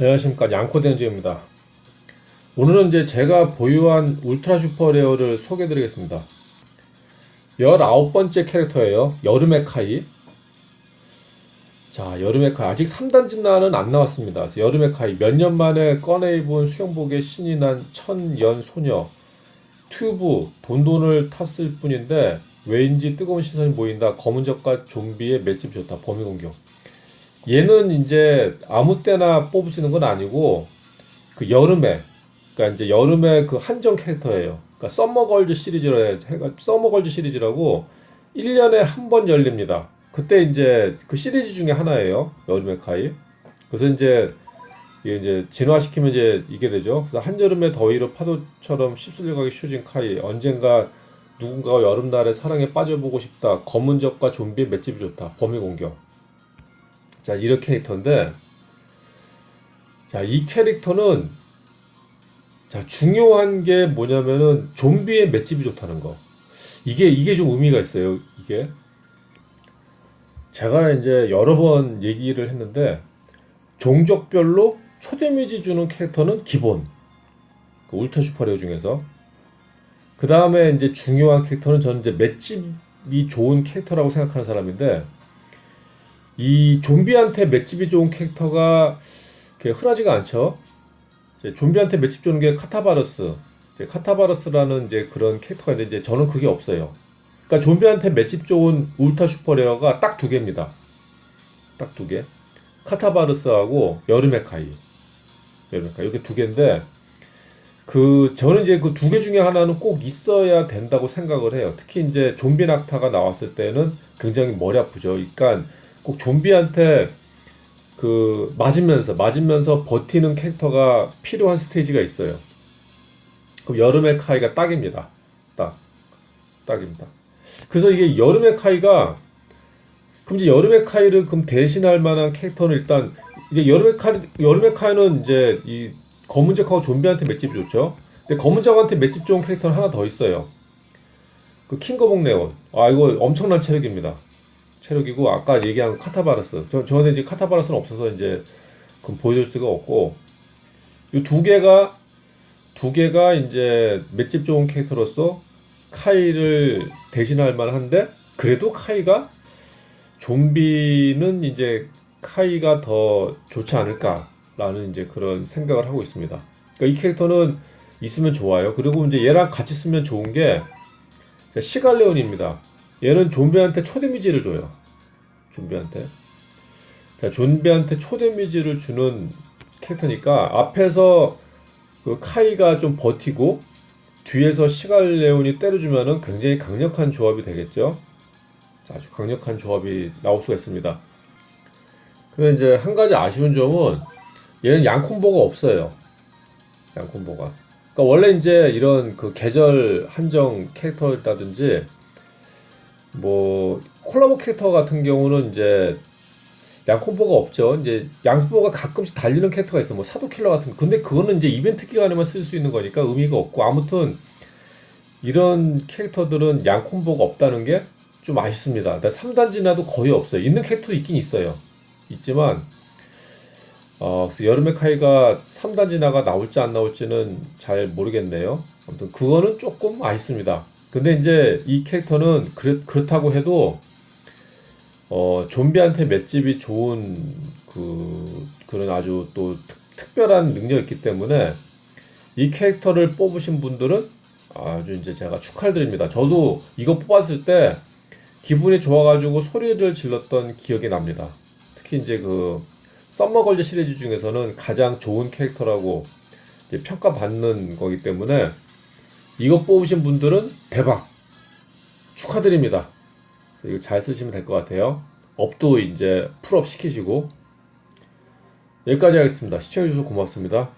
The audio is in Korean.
안녕하십니까. 양코대행주입니다. 오늘은 이제 제가 보유한 울트라 슈퍼 레어를 소개해 드리겠습니다. 19번째 캐릭터예요. 여름의 카이. 자 여름의 카이. 아직 3단 진나는 안 나왔습니다. 여름의 카이. 몇 년 만에 꺼내 입은 수영복에 신이 난 천연 소녀. 튜브 돈돈을 탔을 뿐인데 왜인지 뜨거운 시선이 보인다. 검은 적과 좀비의 맷집 좋다. 범위 공격 얘는 이제 아무 때나 있는 건 아니고 그 여름에 그러니까 이제 여름에 그 한정 캐릭터예요. 그러니까 썸머걸즈 시리즈로 해 썸머걸즈 시리즈라고 1년에 한 번 열립니다. 그때 이제 그 시리즈 중에 하나예요. 여름의 카이. 그래서 이제 이게 이제 진화시키면 이제 이게 되죠. 그래서 한여름의 더위로 파도처럼 휩쓸려 가기 쉬워진 카이. 언젠가 누군가가 여름날에 사랑에 빠져보고 싶다. 검은 적과 좀비의 맷집이 좋다. 범위 공격. 자, 이런 캐릭터인데, 자, 이 캐릭터는, 자, 중요한 게 뭐냐면은, 좀비의 맷집이 좋다는 거. 이게, 이게 좀 의미가 있어요, 이게. 제가 이제 여러 번 얘기를 했는데, 종족별로 초데미지 주는 캐릭터는 기본. 그 울트라 슈퍼레어 중에서. 그 다음에 이제 중요한 캐릭터는 저는 이제 맷집이 좋은 캐릭터라고 생각하는 사람인데, 이 좀비한테 맷집이 좋은 캐릭터가 흔하지가 않죠. 좀비한테 맷집 좋은 게 카타바르스. 카타바르스라는 이제 그런 캐릭터가 있는데 이제 저는 그게 없어요. 그러니까 좀비한테 맷집 좋은 울타 슈퍼레어가 딱 두 개입니다. 딱 두 개. 카타바르스하고 여름의 카이. 여름의 카이. 이렇게 두 개인데 그 저는 이제 그 두 개 중에 하나는 꼭 있어야 된다고 생각을 해요. 특히 이제 좀비 낙타가 나왔을 때는 굉장히 머리 아프죠. 그러니까 꼭 좀비한테 그 맞으면서 맞으면서 버티는 캐릭터가 필요한 스테이지가 있어요. 그럼 여름의 카이가 딱입니다. 딱 딱입니다. 그래서 이게 여름의 카이가 그럼 이제 여름의 카이를 그럼 대신할 만한 캐릭터는 일단 이제 여름의 카이 여름의 카이는 이제 이 검은색하고 좀비한테 맷집이 좋죠. 근데 검은색한테 맷집 좋은 캐릭터는 하나 더 있어요. 그 킹거봉 네온. 아 이거 엄청난 체력입니다. 체력이고 아까 얘기한 카타바르스 저 저는 이제 카타바르스는 없어서 이제 그럼 보여줄 수가 없고 이 두 개가 두 개가 이제 맷집 좋은 캐릭터로서 카이를 대신할 만한데 그래도 카이가 좀비는 이제 카이가 더 좋지 않을까라는 이제 그런 생각을 하고 있습니다. 그러니까 이 캐릭터는 있으면 좋아요. 그리고 이제 얘랑 같이 쓰면 좋은 게 시갈레온입니다. 얘는 좀비한테 초데미지를 줘요. 좀비한테. 자, 좀비한테 초데미지를 주는 캐릭터니까 앞에서 그 카이가 좀 버티고 뒤에서 시갈레온이 때려주면은 굉장히 강력한 조합이 되겠죠. 자, 아주 강력한 조합이 나올 수가 있습니다. 근데 이제 한 가지 아쉬운 점은 얘는 양콤보가 없어요. 양콤보가. 그러니까 원래 이제 이런 그 계절 한정 캐릭터라든지 뭐 콜라보 캐릭터 같은 경우는 이제 양 콤보가 없죠. 이제 양 콤보가 가끔씩 달리는 캐릭터가 있어. 뭐 사도 킬러 같은 거. 근데 그거는 이제 이벤트 기간에만 쓸 수 있는 거니까 의미가 없고 아무튼 이런 캐릭터들은 양 콤보가 없다는 게 좀 아쉽습니다. 3단 진화도 거의 없어요. 있는 캐릭터 있긴 있어요. 있지만 어, 여름의 카이가 3단 진화가 나올지 안 나올지는 잘 모르겠네요. 아무튼 그거는 조금 아쉽습니다. 근데 이제 이 캐릭터는 그렇, 그렇다고 해도 어, 좀비한테 맷집이 좋은 그 그런 아주 또 특, 별한 능력이 있기 때문에 이 캐릭터를 뽑으신 분들은 아주 이제 제가 축하를 드립니다. 저도 이거 뽑았을 때 기분이 좋아가지고 소리를 질렀던 기억이 납니다. 특히 이제 그 썸머걸즈 시리즈 중에서는 가장 좋은 캐릭터라고 평가받는 거기 때문에 이거 뽑으신 분들은 대박 축하드립니다. 이거 잘 쓰시면 될 것 같아요. 업도 이제 풀업 시키시고 여기까지 하겠습니다. 시청해주셔서 고맙습니다.